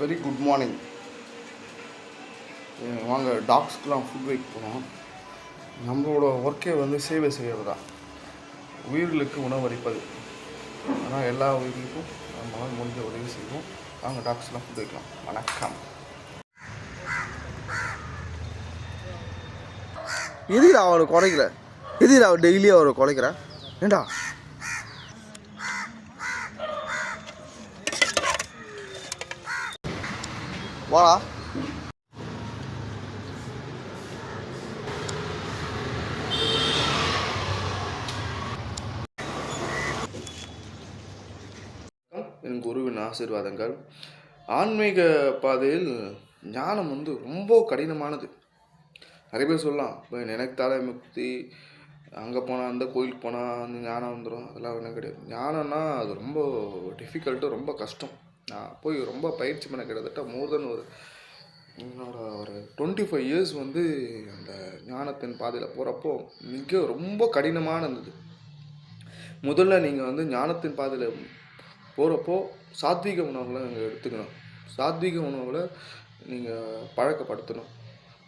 Very good morning வாங்க டாக்ஸ்க்கெலாம் food wait போனோம் நம்மளோட ஒர்க்கே வந்து சேவை செய்கிறது தான் உயிர்களுக்கு உணவளிப்பது ஆனால் எல்லா உயிர்களுக்கும் நம்மளால் முடிஞ்ச உதவி செய்வோம். வாங்க டாக்ஸ்லாம் ஃபுட் வைக்கலாம் வணக்கம். எதுக்குடா அவனை குறைக்கிற? எதுக்குடா அவன் டெய்லி அவரை குறைக்கிற? ஏண்டா? வாடா. என் குருவின் ஆசீர்வாதங்கள். ஆன்மீக பாதையில் ஞானம் வந்து ரொம்ப கடினமானது. நிறைய பேர் சொல்லலாம் இப்போ எனக்கு தலை முக்தி அங்கே போனால் அந்த கோயிலுக்கு போனால் அந்த ஞானம் வந்துடும். அதெல்லாம் ஒன்றும் கிடையாது. ஞானம்னா அது ரொம்ப டிஃபிகல்ட்டு ரொம்ப கஷ்டம். நான் போய் ரொம்ப பயிற்சி பண்ண கிட்டத்தட்ட மோர் தென் ஒரு என்னோட ஒரு டுவெண்ட்டி ஃபைவ் இயர்ஸ் வந்து அந்த ஞானத்தின் பாதையில் போகிறப்போ மிக ரொம்ப கடினமான இருந்தது. முதல்ல நீங்கள் வந்து ஞானத்தின் பாதையில் போகிறப்போ சாத்வீக உணவுகளை நீங்கள் எடுத்துக்கணும். சாத்வீக உணவுகளை நீங்கள் பழக்கப்படுத்தணும்.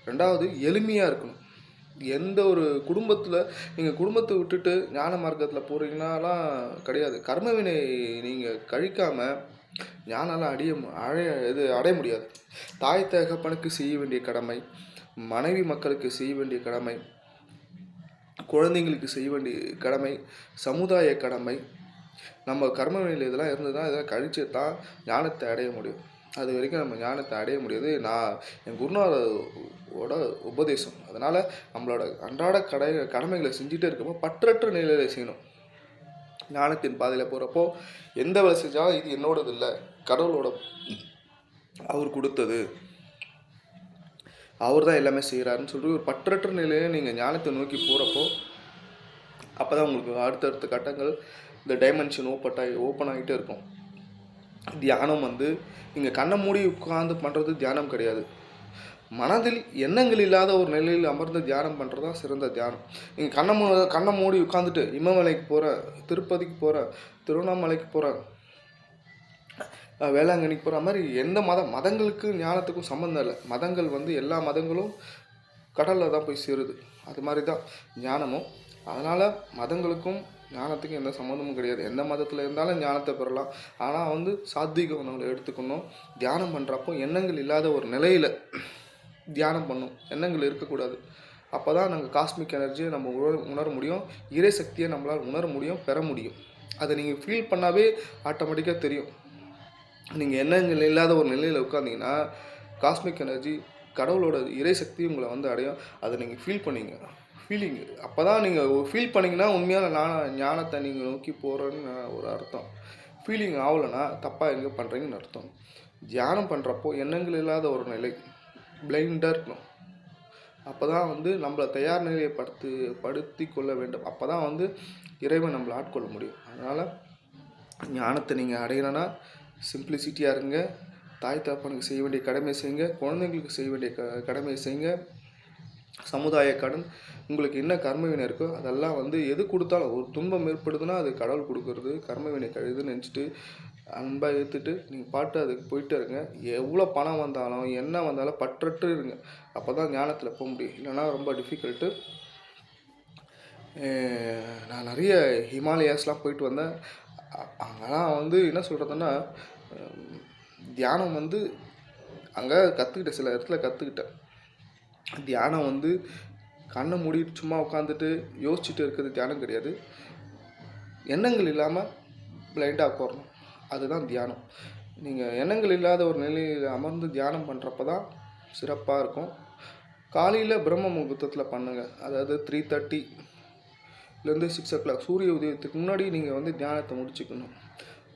ரெண்டாவது எளிமையாக இருக்கணும். எந்த ஒரு குடும்பத்தில் நீங்கள் குடும்பத்தை விட்டுட்டு ஞான மார்க்கத்தில் போகிறீங்கனாலாம் கிடையாது. கர்மவினை நீங்கள் கழிக்காமல் ஞானம்லாம் அடைய அடைய இது அடைய முடியாது. தாய் தகப்பனுக்கு செய்ய வேண்டிய கடமை மனைவி மக்களுக்கு செய்ய வேண்டிய கடமை குழந்தைங்களுக்கு செய்ய வேண்டிய கடமை சமுதாய கடமை நம்ம கர்மவினையில் இதெல்லாம் இருந்து தான் இதெல்லாம் கழிச்சு தான் ஞானத்தை அடைய முடியும். அது வரைக்கும் நம்ம ஞானத்தை அடைய முடியாது. நான் என் குருநாதோட உபதேசம். அதனால் நம்மளோட அன்றாட கடை கடமைகளை செஞ்சுட்டே இருக்கப்போ பற்றற்ற நிலையில் செய்யணும். ஞானத்தின் பாதையில் போகிறப்போ எந்த வேலை செஞ்சாலும் இது என்னோடது இல்லை கடவுளோட அவர் கொடுத்தது. அவர் தான் எல்லாமே செய்கிறாருன்னு சொல்லிட்டு ஒரு பற்றற்ற நிலையில் நீங்கள் ஞானத்தை நோக்கி போகிறப்போ அப்போ தான் உங்களுக்கு அடுத்தடுத்த கட்டங்கள் இந்த டைமென்ஷன் ஓப்பன் ஆகி ஓப்பன் ஆகிட்டே இருக்கும். தியானம் வந்து நீங்கள் கண்ணை மூடி உட்காந்து பண்ணுறது தியானம் கிடையாது. மனதில் எண்ணங்கள் இல்லாத ஒரு நிலையில் அமர்ந்து தியானம் பண்ணுறது தான் சிறந்த தியானம். நீங்கள் கண்ணை மூ கண்ணை மூடி உட்காந்துட்டு இமமலைக்கு போகிற திருப்பதிக்கு போகிற திருவண்ணாமலைக்கு போகிற வேளாங்கண்ணிக்கு போகிற மாதிரி எந்த மதம் மதங்களுக்கு ஞானத்துக்கும் சம்மந்தம் இல்லை. மதங்கள் வந்து எல்லா மதங்களும் கடலில் தான் போய் சேருது. அது மாதிரி தான் ஞானமும். அதனால் மதங்களுக்கும் ஞானத்துக்கும் எந்த சம்மந்தமும் கிடையாது. எந்த மதத்தில் இருந்தாலும் ஞானத்தை பெறலாம். ஆனால் வந்து சாத்வீக உணவுகளை எடுத்துக்கணும். தியானம் பண்ணுறப்போ எண்ணங்கள் இல்லாத ஒரு நிலையில் தியானம் பண்ணும் எண்ணங்கள் இருக்கக்கூடாது. அப்போ தான் நாங்கள் காஸ்மிக் எனர்ஜியை நம்ம உணர உணர முடியும். இறை சக்தியை நம்மளால் உணர முடியும் பெற முடியும். அதை நீங்கள் ஃபீல் பண்ணாவே ஆட்டோமேட்டிக்காக தெரியும். நீங்கள் எண்ணங்கள் இல்லாத ஒரு நிலையில் உட்காந்தீங்கன்னா காஸ்மிக் எனர்ஜி கடவுளோட இறை சக்தி உங்களை வந்து அடையும். அதை நீங்கள் ஃபீல் பண்ணீங்க. ஃபீலிங் அப்போ தான் நீங்கள் ஃபீல் பண்ணிங்கன்னா உண்மையான நான் ஞானத்தை நீங்கள் நோக்கி போகிறேன்னு ஒரு அர்த்தம். ஃபீலிங் ஆகலைன்னா தப்பாக எங்கே பண்ணுறீங்கன்னு அர்த்தம். தியானம் பண்ணுறப்போ எண்ணங்கள் இல்லாத ஒரு நிலை. பிளைண்டாக இருக்கணும். அப்போ தான் வந்து நம்மளை தயார் நிலையை படுத்து படுத்தி கொள்ள வேண்டும். அப்போ தான் வந்து இறைவன் நம்மளை ஆட்கொள்ள முடியும். அதனால் ஞானத்தை நீங்கள் அடையணும்னா சிம்பிளிசிட்டியாக இருங்க. தாய் தகப்பனுக்கு செய்ய வேண்டிய கடமையை செய்யுங்க. குழந்தைங்களுக்கு செய்ய வேண்டிய க கடமையை செய்யுங்க. சமுதாய கடன் உங்களுக்கு என்ன கர்மவினை இருக்கோ அதெல்லாம் வந்து எது கொடுத்தாலும் ஒரு துன்பம் ஏற்படுதுன்னா அது கடவுள் கொடுக்கறது கர்மவினை கழுதுன்னு நினச்சிட்டு அன்பாக ஏற்றுட்டு நீங்கள் பாட்டு அதுக்கு போயிட்டே இருங்க. எவ்வளோ பணம் வந்தாலும் என்ன வந்தாலும் பற்றற்று இருங்க. அப்போ தான் ஞானத்தில் போக முடியும். இல்லைன்னா ரொம்ப டிஃபிகல்ட்டு நான் நிறைய ஹிமாலயாஸ்லாம் போயிட்டு வந்தேன். அங்கெல்லாம் வந்து என்ன சொல்கிறதுன்னா தியானம் வந்து அங்கே கற்றுக்கிட்டேன் சில இடத்துல கற்றுக்கிட்டேன் தியானம் வந்து கண்ணை மூடிட்டு சும்மா உட்காந்துட்டு யோசிச்சுட்டு இருக்கிறது தியானம் கிடையாது. எண்ணங்கள் இல்லாமல் பிளைண்டாக உட்காரணும். அதுதான் தியானம். நீங்கள் எண்ணங்கள் இல்லாத ஒரு நிலையில் அமர்ந்து தியானம் பண்ணுறப்ப தான் சிறப்பாக இருக்கும். காலையில் பிரம்ம முகூர்த்தத்தில் பண்ணுங்கள் அதாவது த்ரீ தேர்ட்டிலேருந்து சிக்ஸ் ஓ கிளாக் சூரிய உதயத்துக்கு முன்னாடி நீங்கள் வந்து தியானத்தை முடிச்சுக்கணும்.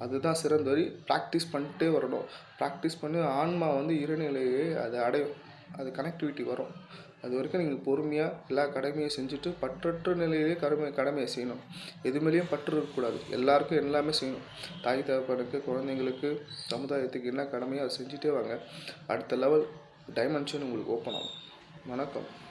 அதுதான் சிறந்த வழி. ப்ராக்டிஸ் பண்ணிட்டே வரணும். ப்ராக்டிஸ் பண்ணி ஆன்மா வந்து இறைநிலையே அதை அடையும். அது கனெக்டிவிட்டி வரும். அது வரைக்கும் நீங்கள் பொறுமையாக எல்லா கடமையும் செஞ்சுட்டு பற்றற்ற நிலையிலே கடமை கடமையை செய்யணும். எது மேலேயும் பற்று இருக்கக்கூடாது. எல்லாருக்கும் எல்லாமே செய்யணும். தாய் தகப்பனுக்கு குழந்தைங்களுக்கு சமுதாயத்துக்கு என்ன கடமையோ அதை செஞ்சுட்டே வாங்க. அடுத்த லெவல் டைமென்ஷன் உங்களுக்கு ஓப்பன் ஆகும். வணக்கம்.